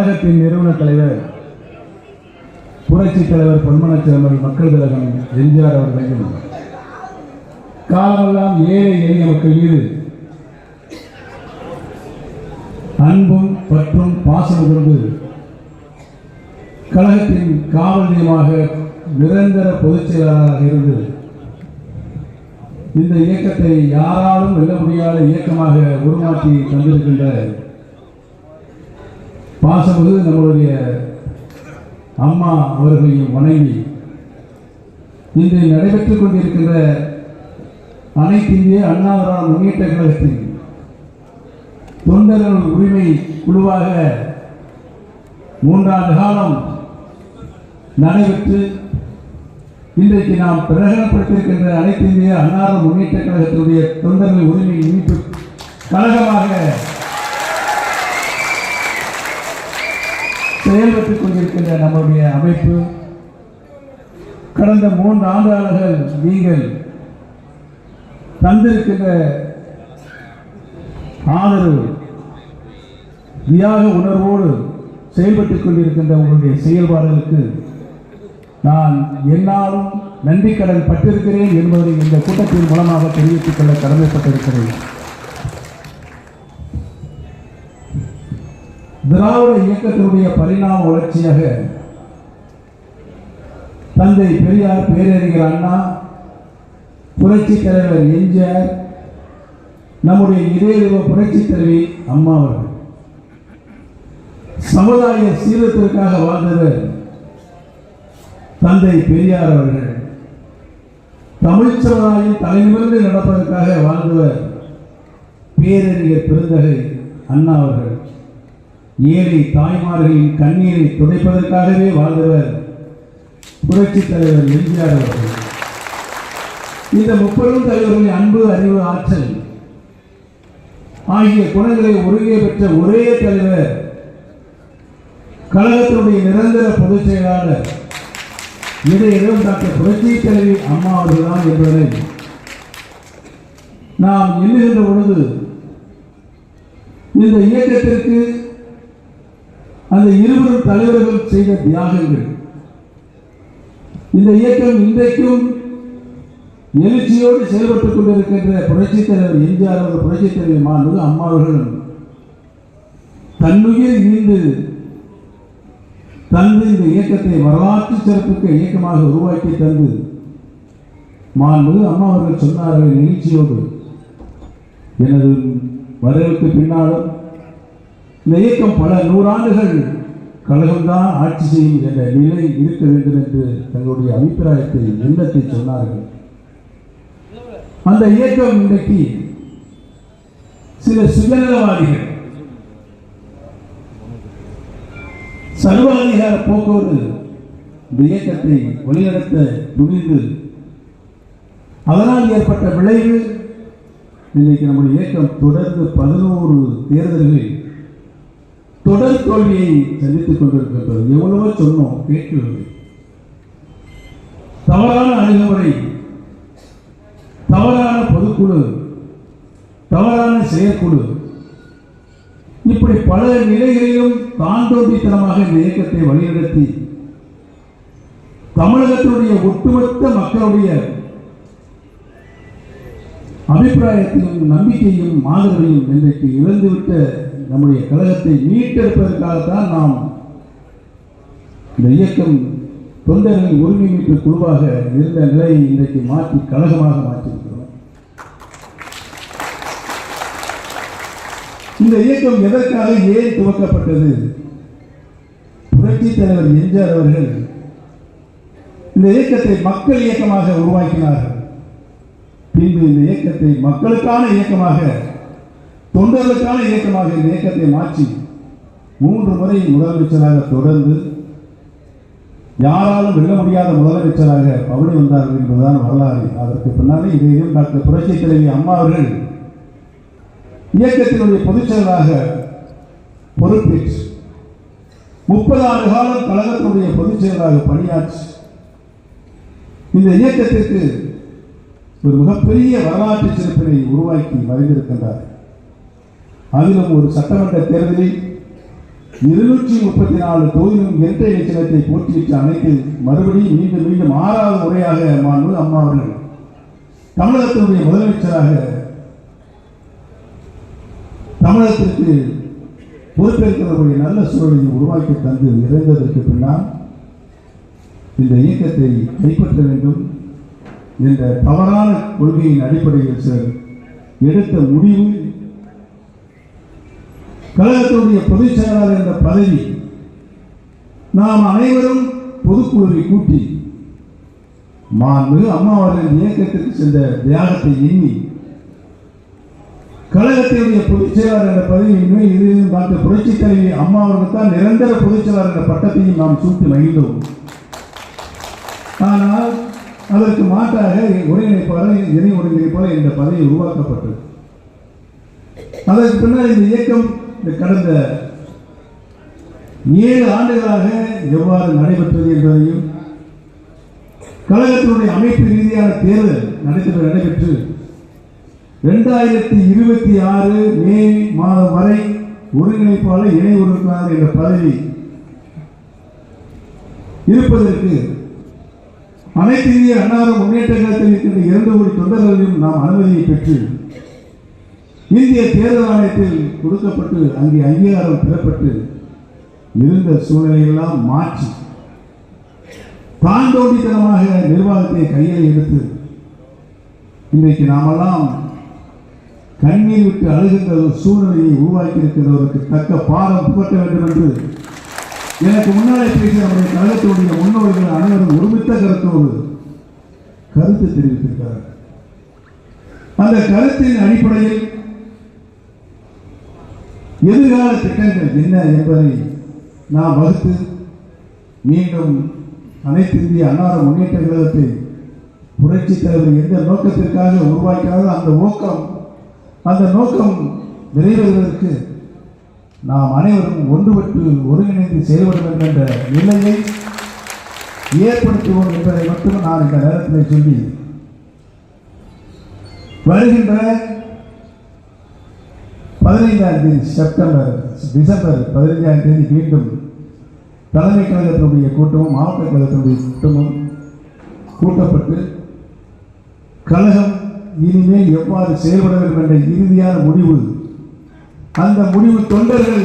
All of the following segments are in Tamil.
கழகத்தின் நிறுவன தலைவர் புரட்சி தலைவர் பொன்மனச்சிலம்பல் மக்கள் கழகம் எம்ஜிஆர் அவர்களையும் காலமெல்லாம் ஏழை எளிய மக்கள் மீது அன்பும் பற்றும் பாசம் கொண்டு கழகத்தின் காவல் நிலையமாக நிரந்தர பொதுச் செயலாளராக இருந்து இந்த இயக்கத்தை யாராலும் வெல்ல முடியாத இயக்கமாக உருமாற்றி தந்திருக்கின்ற பாசமிகு நம்மளுடைய அம்மா அவர்களையும் மனைவி இன்று நடைபெற்றுக் கொண்டிருக்கின்ற அனைத்து இந்திய அண்ணா திராவிட முன்னேற்ற கழகத்தின் தொண்டர்கள் உரிமை குழுவாக மூன்றாண்டு காலம் நடைபெற்று இன்றைக்கு நாம் பிரகடனப்படுத்தியிருக்கின்ற அனைத்து இந்திய அன்னார முன்னேற்ற கழகத்தினுடைய தொண்டர்கள் உரிமை மீட்பு கழகமாக செயல்பட்டுக் கொண்டிருக்கின்ற நம்முடைய அமைப்பு கடந்த மூன்று ஆண்டாளர்கள் நீங்கள் தந்திருக்கின்ற ஆதரவு தியாக உணர்வோடு செயல்பட்டுக் கொண்டிருக்கின்ற உங்களுடைய செயல்பாடுகளுக்கு நான் என்னாலும் நன்றி கடன் பட்டிருக்கிறேன் என்பதை இந்த கூட்டத்தின் மூலமாக தெரிவித்துக் கொள்ள கடமைப்பட்டிருக்கிறேன். திராவிட இயக்கத்தினுடைய பரிணாம வளர்ச்சியாக தந்தை பெரியார் பேரறிஞர் அண்ணா புரட்சி தலைவர் எம்ஜிஆர் நம்முடைய இதய புரட்சி தலைவி அம்மா அவர்கள். சமுதாய சீரத்திற்காக வாழ்ந்தவர் தந்தை பெரியார் அவர்கள். தமிழ் சமுதாயம் தலைநிமிர்ந்து நடப்பதற்காக வாழ்ந்தவர் பேரறிஞர் பெருந்தகை அண்ணா அவர்கள். ஏழை தாய்மார்களின் கண்ணீரை துடைப்பதற்காகவே வாழ்ந்தவர் புரட்சி தலைவர் எம்ஜிஆர் அவர்கள். இந்த முப்பெரும் தலைவர்களின் அன்பு அறிவு ஆற்றல் ஆகிய குணங்களை ஒருங்கே பெற்ற ஒரே தலைவர் கழகத்தினுடைய நிரந்தர பொதுச் செயலாளர் இடையிலும் டாக்டர் புரட்சி தலைவி அம்மா அவர்கள்தான் என்பதை நாம் எண்ணுகின்ற பொழுது இந்த இயக்கத்திற்கு அந்த இருவரும் தலைவர்கள் செய்த தியாகங்கள். இந்த இயக்கம் இன்றைக்கும் எழுச்சியோடு செயல்பட்டுக் கொண்டிருக்கின்ற புரட்சித் தலைவர் எம்ஜிஆர் அவர்கள் புரட்சித் தலைவர் மாண்பு அம்மா அவர்களும் தன்னுயிர் ஈந்து தந்து இந்த இயக்கத்தை வரலாற்று சிறப்புக்கு இயக்கமாக உருவாக்கி தந்து மாண்பு அம்மா அவர்கள் சொன்னார்கள் நிகழ்ச்சியோடு எனது வரவுக்கு பின்னாலும் இந்த இயக்கம் பல நூறாண்டுகள் கழகம்தான் ஆட்சி செய்யும் என்ற நிலை இருக்க வேண்டும் என்று தங்களுடைய அபிப்பிராயத்தை எண்ணத்தை சொன்னார்கள். அந்த இயக்கம் இன்றைக்கு சில சுயநலவாதிகள் சர்வாதிகார போக்குவரத்து இந்த இயக்கத்தை வழிநடத்த துணிந்து அதனால் ஏற்பட்ட விளைவு இன்றைக்கு நம்முடைய இயக்கம் தொடர்ந்து பதினோரு தேர்தல்களில் தொடர் தோல்வியை சந்தித்துக் கொண்டிருக்கின்றது. எவ்வளவோ சொன்னோம் கேட்கவில்லை. தவறான அணுகுமுறை தவறான பொதுக்குழு தவறான செயற்குழு இப்படி பல நிலைகளிலும் தாண்டோபித்தனமாக இந்த இயக்கத்தை வழிநடத்தி தமிழகத்தினுடைய ஒட்டுமொத்த மக்களுடைய அபிப்பிராயத்தையும் நம்பிக்கையும் மாதிரியும் இன்றைக்கு இழந்துவிட்ட நம்முடைய கழகத்தை மீட்டெடுப்பதற்காகத்தான் நாம் இந்த இயக்கம் தொண்டர்களின் உரிமை மீட்பு குழுவாக இருந்த நிலையை இன்றைக்கு மாற்றி கழகமாக மாற்றியிருக்கிறோம். இந்த இயக்கம் எதற்காக ஏன் துவக்கப்பட்டது? புரட்சி தலைவர் எம்ஜிஆர் அவர்கள் இந்த இயக்கத்தை மக்கள் இயக்கமாக உருவாக்கினார்கள். பின்பு இந்த இயக்கத்தை மக்களுக்கான இயக்கமாக தொண்டர்களுக்கான இயக்கமாக இந்த இயக்கத்தை மாற்றி மூன்று முறை முதலமைச்சராக தொடர்ந்து யாராலும் வெல்ல முடியாத முதலமைச்சராக பவனி வந்தார்கள் என்பதுதான் வரலாறு. அதற்கு பின்னாலே இதையும் டாக்டர் புரட்சி தலைவி அம்மா அவர்கள் இயக்கத்தினுடைய பொதுச் செயலராக பொறுப்பேற்று முப்பது ஆண்டு காலம் கழகத்தினுடைய பொதுச் பணியாற்றி இந்த இயக்கத்திற்கு ஒரு மிகப்பெரிய வரலாற்று சிறப்பினை உருவாக்கி மறைந்திருக்கின்றார். அதிலும் ஒரு சட்டமன்ற தேர்தலில் இருநூற்றி முப்பத்தி நாலு தொகுதியும் இரட்டை இலட்சணத்தை போற்றிவிட்டு அனைத்து மறுபடியும் மீண்டும் மீண்டும் ஆறாவது முறையாக மாண்பு அம்மா அவர்கள் தமிழகத்தினுடைய முதலமைச்சராக தமிழகத்திற்கு பொறுப்பேற்கிறவருடைய நல்ல சூழலை உருவாக்கி தந்து இறந்ததற்கு பின்னால் இந்த இயக்கத்தை கைப்பற்ற வேண்டும் என்ற தவறான கொள்கையின் அடிப்படையில் சார் எடுத்த முடிவு கழகத்தினுடைய பொதுச் செயலாளர் என்ற பதவி நாம் அனைவரும் பொதுக்குழுவை கூட்டி மாண்பு அம்மா இயக்கத்திற்கு சென்ற தியாகத்தை எண்ணி கழகத்தினுடைய பொதுச் செயலாளர் என்ற பதவி இனிமேல் இது டாக்டர் புரட்சி தலைவி அம்மா தான் நிரந்தர பொதுச் செயலாளர் என்ற பட்டத்தையும் நாம் சூட்டி மகிழ்ந்தோம். ஆனால் அதற்கு மாற்றாக ஒருங்கிணைப்பாளர் இணை ஒருங்கிணைப்பாளர் என்ற பதவி உருவாக்கப்பட்டது. அதற்கு பின்னர் இந்த இயக்கம் இந்த கடந்த ஏழு ஆண்டுகளாக எவ்வாறு நடைபெற்றது என்பதையும் கழகத்தினுடைய அமைப்பு ரீதியான தேர்தல் நடைபெற்று நடைபெற்று இரண்டாயிரத்தி இருபத்தி ஆறு மே மாதம் வரை ஒருங்கிணைப்பாளர் இணை ஒருங்கிணைப்பாளர் என்ற பதவி இருப்பதற்கு அனைத்து இந்திய அன்னார முன்னேற்ற கழகத்தில் இருக்கின்ற இரண்டு கோடி தொண்டர்களையும் நாம் அனுமதியை பெற்று இந்திய தேர்தல் ஆணையத்தில் கொடுக்கப்பட்டு அங்கே அங்கீகாரம் பெறப்பட்டு இருந்த சூழ்நிலையெல்லாம் மாற்றி தாண்டோண்டித்தனமாக நிர்வாகத்தை கையில் எடுத்து இன்றைக்கு நாமெல்லாம் கண்ணீர் விட்டு அழுகின்ற ஒரு சூழ்நிலையை உருவாக்கி இருக்கிறவருக்கு தக்க பாடம் புகட்ட வேண்டும் என்று எனக்கு முன்னாலே பேசிய நம்முடைய கழகத்தினுடைய முன்னோர்கள் அனைவரும் ஒருமித்த கருத்தோடு கருத்து தெரிவித்திருக்கிறார் அந்த கருத்தின் அடிப்படையில் எதிர்கால திட்டங்கள் என்ன என்பதை நாம் வகுத்து மீண்டும் அனைத்து இந்திய அன்னார முன்னேற்ற கழகத்தை புரட்சி தலைவர் எந்த நோக்கத்திற்காக உருவாக்கிறாரோ அந்த நோக்கம் அந்த நோக்கம் நிறைவேறுவதற்கு நாம் அனைவரும் ஒன்றுபட்டு ஒருங்கிணைந்து செயல்பட வேண்டும் என்ற நிலையை ஏற்படுத்துவோம் என்பதை மட்டும் நான் இந்த நேரத்தில் சொல்லி வருகின்ற பதினைந்தாம் தேதி செப்டம்பர் டிசம்பர் பதினைஞ்சாம் தேதி மீண்டும் தலைமை கழகத்தினுடைய கூட்டமும் மாவட்ட கழகத்தினுடைய கூட்டமும் கூட்டப்பட்டு கழகம் இனிமேல் எவ்வாறு செயல்பட வேண்டும் என்ற இறுதியான முடிவு அந்த முடிவு தொண்டர்கள்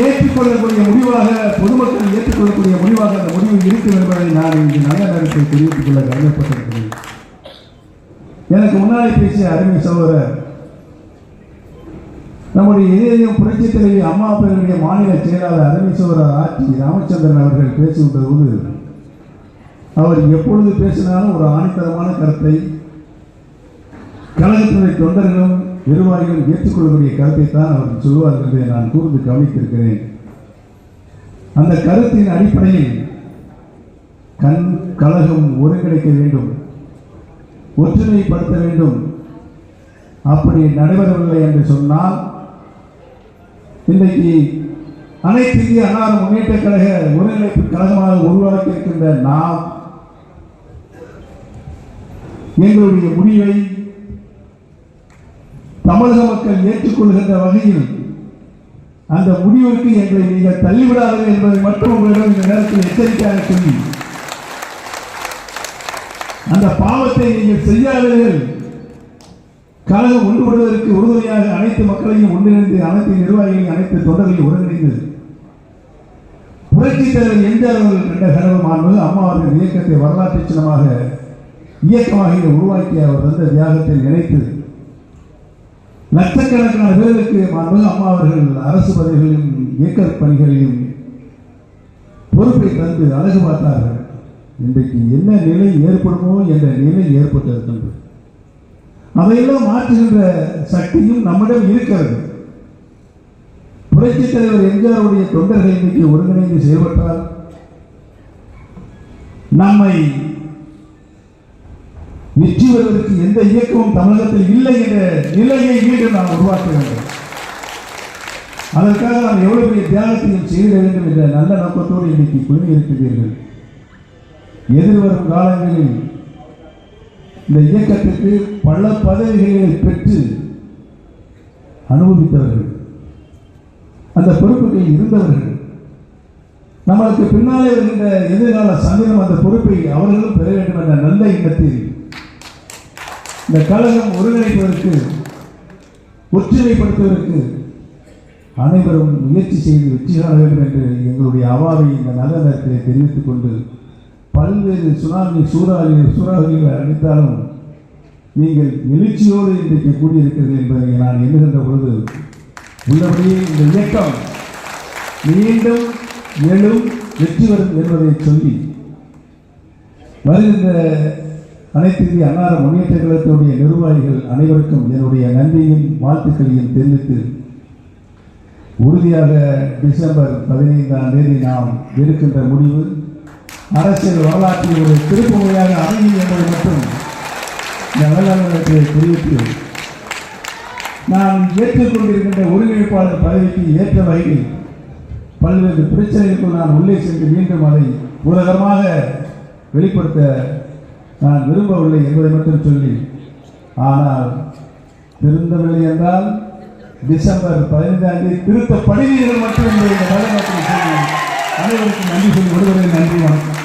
ஏற்றுக்கொள்ளக்கூடிய முடிவாக பொதுமக்கள் ஏற்றுக்கொள்ளக்கூடிய முடிவாக அந்த முடிவு இருக்கும் என்பதை நான் இங்கு நல்ல நேரத்தில் தெரிவித்துக் கொள்ள கடமைப்பட்டிருக்கிறேன் எனக்கு முன்னாடி பேசிய அருமை சகோதரர் நம்முடைய இதயம் புரட்சி தலைவி அம்மா பேருடைய மாநில செயலாளர் அருமை ஆட்சி ராமச்சந்திரன் அவர்கள் பேசுகின்ற போது அவர் எப்பொழுது பேசினாலும் ஒரு ஆணித்தரமான கருத்தை கழகத்தினுடைய தொண்டர்களும் நிர்வாகிகளும் ஏற்றுக்கொள்ளக்கூடிய கருத்தை தான் அவர் சொல்வார் என்பதை நான் கூர்ந்து கவனித்திருக்கிறேன். அந்த கருத்தின் அடிப்படையில் கண் கழகம் ஒருங்கிணைக்க வேண்டும் ஒற்றுமைப்படுத்த வேண்டும். அப்படி நடைபெறவில்லை என்று சொன்னால் இன்றைக்கு அனைத்து இந்திய அன்னார முன்னேற்ற கழக ஒருங்கிணைப்பு கழகமாக உருவாக்கி இருக்கின்ற நாம் எங்களுடைய முடிவை தமிழக மக்கள் ஏற்றுக்கொள்கின்ற வகையில் அந்த முடிவிற்கு எங்களை நீங்கள் தள்ளிவிடாதீர்கள் என்பதை மட்டும் உங்களிடம் இந்த நேரத்தில் எச்சரிக்கையாக சொல்லி அந்த பாவத்தை நீங்கள் செய்யாதீர்கள் கழகம் ஒன்றுபடுவதற்கு உறுதுணையாக அனைத்து மக்களையும் ஒன்றிணைந்து அனைத்து நிர்வாகிகளையும் அனைத்து தொண்டர்களையும் ஒருங்கிணைந்து புரட்சி தலைவர் எம்ஜிஆர் அவர்கள் கண்ட கனவு அம்மா அவர்கள் இயக்கத்தை வரலாற்று சின்னமாக இயக்கமாக உருவாக்கிய உருவாக்கி அவர் தந்த தியாகத்தை நினைத்து லட்சக்கணக்கான பேர்களுக்கு மாண்பு அம்மா அவர்கள் அரசு பதவிகளிலும் இயக்க பணிகளிலும் பொறுப்பை தந்து அழகு பார்த்தார்கள். இன்றைக்கு என்ன நிலை ஏற்படுமோ என்ற நிலை ஏற்பட்டிருக்கின்றது. அதையெல்லாம் மாற்றுகின்ற சக்தியும் நம்மிடம் இருக்கிறது. புரட்சித் தலைவர் எம்ஜிஆருடைய தொண்டர்கள் இன்றைக்கு ஒருங்கிணைந்து செயல்பட்டால் நம்மை வெற்றி வருவதற்கு எந்த இயக்கமும் தமிழகத்தில் இல்லை என்ற நிலையை மீண்டும் நாம் உருவாக்க வேண்டும். அதற்காக நாம் எவ்வளவு பெரிய தியாகத்தையும் செய்திட வேண்டும் என்ற நல்ல நோக்கத்தோடு இன்னைக்கு குழுமி இருக்கிறீர்கள் எதிர்வரும் காலங்களில் இந்த இயக்கத்திற்கு பல பதவிகளை பெற்று அனுபவித்தவர்கள். அந்த பொறுப்புகளில் இருந்தவர்கள். நம்மளுக்கு பின்னாலே வருகின்ற எதிர்கால சந்தேகம் அந்த பொறுப்பை அவர்களும் பெற வேண்டும் என்ற நல்ல எண்ணத்தில் இந்த கழகம் ஒருங்கிணைப்பதற்கு ஒற்றுமைப்படுத்துவதற்கு அனைவரும் முயற்சி செய்து வெற்றி காண வேண்டும் என்று எங்களுடைய அவாவை இந்த நல்ல நேரத்தில் தெரிவித்துக் கொண்டு பல்வேறு சுனாமி சூறாவளி சூறாவளிகளை அடித்தாலும் நீங்கள் எழுச்சியோடு இன்றைக்கு கூடியிருக்கிறது என்பதை நான் எண்ணுகின்ற பொழுது உள்ளபடியே இந்த இயக்கம் மீண்டும் எழும் வெற்றி வரும் என்பதை சொல்லி வருகின்ற அனைத்து இந்திய அன்னார முன்னேற்ற கழகத்தினுடைய நிர்வாகிகள் அனைவருக்கும் என்னுடைய நன்றியும் வாழ்த்துக்களையும் தெரிவித்து உறுதியாக டிசம்பர் பதினைந்தாம் தேதி நாம் எடுக்கின்ற முடிவு அரசியல் வரலாற்றில் ஒரு திருப்புமுறையாக அமையும் என்பதை மட்டும் இந்த தெரிவித்து நான் ஏற்றுக்கொண்டிருக்கின்ற ஒருங்கிணைப்பாளர் பதவிக்கு ஏற்ற வகையில் பல்வேறு பிரச்சனைகளுக்குள் நான் உள்ளே சென்று மீண்டும் அதை உலகமாக வெளிப்படுத்த நான் விரும்பவில்லை என்பதை மட்டும் சொல்லி ஆனால் திருந்தவில்லை என்றால் டிசம்பர் பதினைந்தாம் தேதி திருத்தப்படுவீர்கள் மட்டும் என்பதை இந்த அனைவருக்கும் நன்றி சொல்லி விடுவதை நன்றி வணக்கம்.